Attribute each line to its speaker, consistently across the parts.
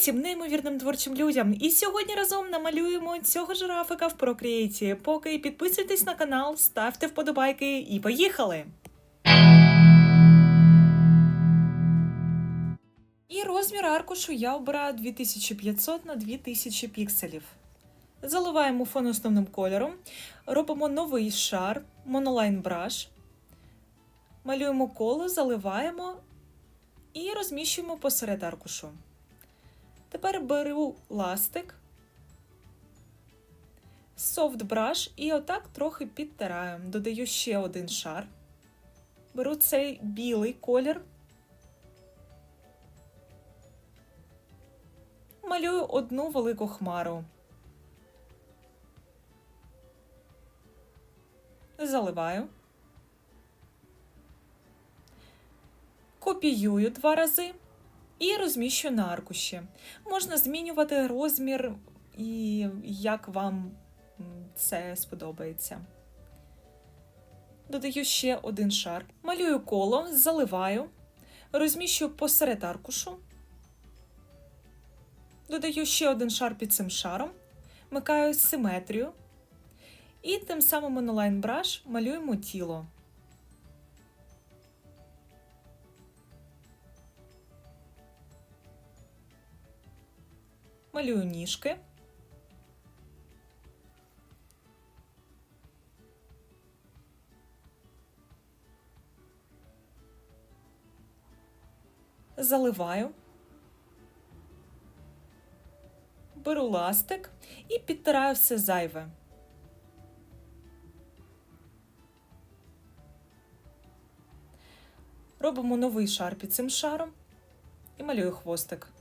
Speaker 1: Всім неймовірним творчим людям! І сьогодні разом намалюємо цього жирафика в Procreate. Поки підписуйтесь на канал, ставте вподобайки і поїхали! І розмір аркушу я обираю 2500 на 2000 пікселів. Заливаємо фон основним кольором, робимо новий шар, Monoline Brush, малюємо коло, заливаємо і розміщуємо посеред аркушу. Тепер беру ластик, brush і отак трохи підтираю. Додаю ще один шар. Беру цей білий колір. Малюю одну велику хмару. Заливаю. Копіюю два рази і розміщую на аркуші. Можна змінювати розмір і як вам це сподобається. Додаю ще один шар. Малюю коло, заливаю, розміщую посеред аркушу. Додаю ще один шар під цим шаром, вмикаю симетрію. І тим самим Brush малюємо тіло. Малюю ніжки. Заливаю, беру ластик і підтираю все зайве. Робимо новий шар під цим шаром і малюю хвостик.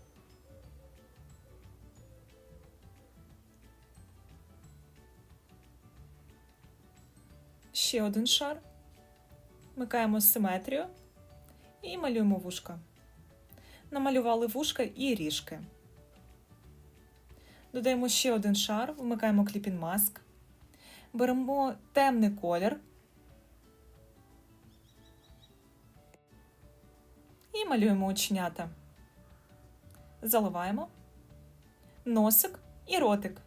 Speaker 1: Ще один шар, вмикаємо симетрію і малюємо вушка. Намалювали вушка і ріжки. Додаємо ще один шар, вмикаємо кліпін маск. Беремо темний колір і малюємо оченята. Заливаємо носик і ротик.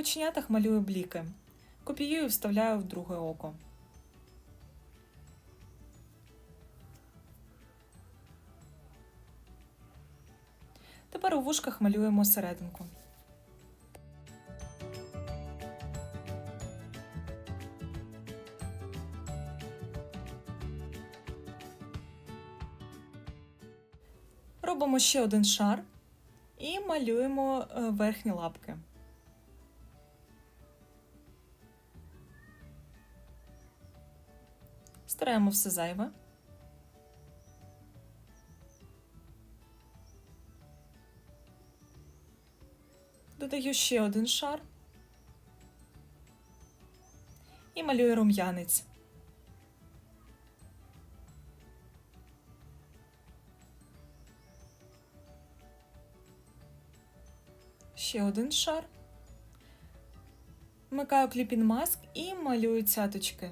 Speaker 1: В оченятах малюю бліки. Копіюю і вставляю в друге око. Тепер у вушках малюємо серединку. Робимо ще один шар і малюємо е, верхні лапки. Стираємо все зайве. Додаю ще один шар і малюю рум'янець. Ще один шар. Вмикаю кліпін маск і малюю цяточки.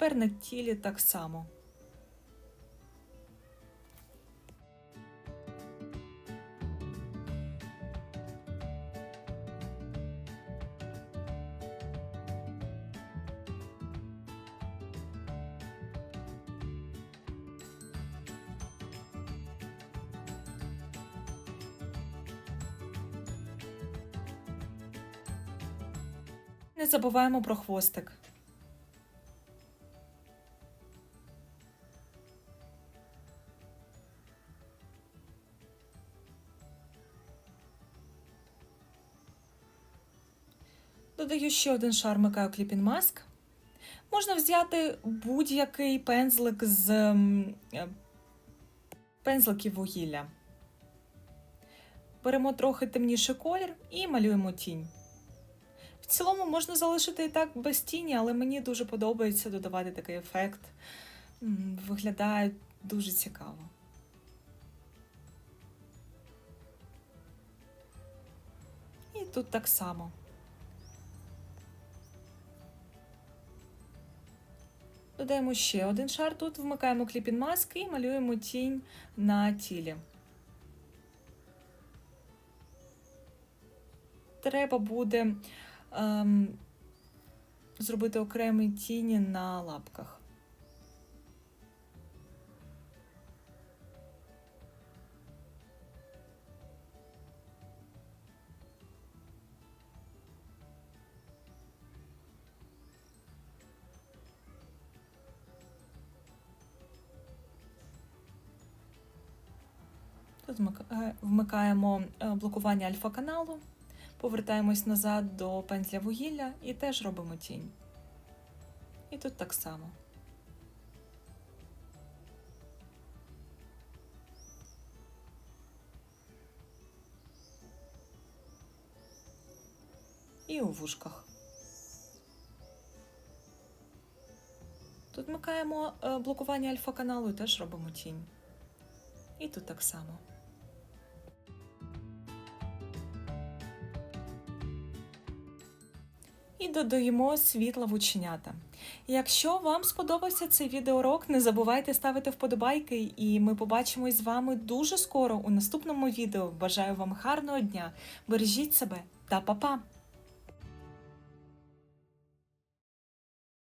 Speaker 1: Тепер на тілі так само. Не забуваємо про хвостик. Додаю ще один шар Микаю Кліпін Маск. Можна взяти будь-який пензлик з е, пензликів вугілля. Беремо трохи темніший колір і малюємо тінь. В цілому можна залишити і так без тіні, але мені дуже подобається додавати такий ефект. Виглядає дуже цікаво. І тут так само. Додаємо ще один шар. Тут вмикаємо кліпін маск і малюємо тінь на тілі. Треба буде ем, зробити окремі тіні на лапках. Вмикаємо е, блокування альфа-каналу, повертаємось назад до пензля вугілля і теж робимо тінь. І тут так само. І у вушках. Тут вмикаємо е, блокування альфа-каналу і теж робимо тінь. І тут так само. Додаємо світла в ученята. Якщо вам сподобався цей відеоурок, не забувайте ставити вподобайки, і ми побачимось з вами дуже скоро у наступному відео. Бажаю вам гарного дня! Бережіть себе та па-па!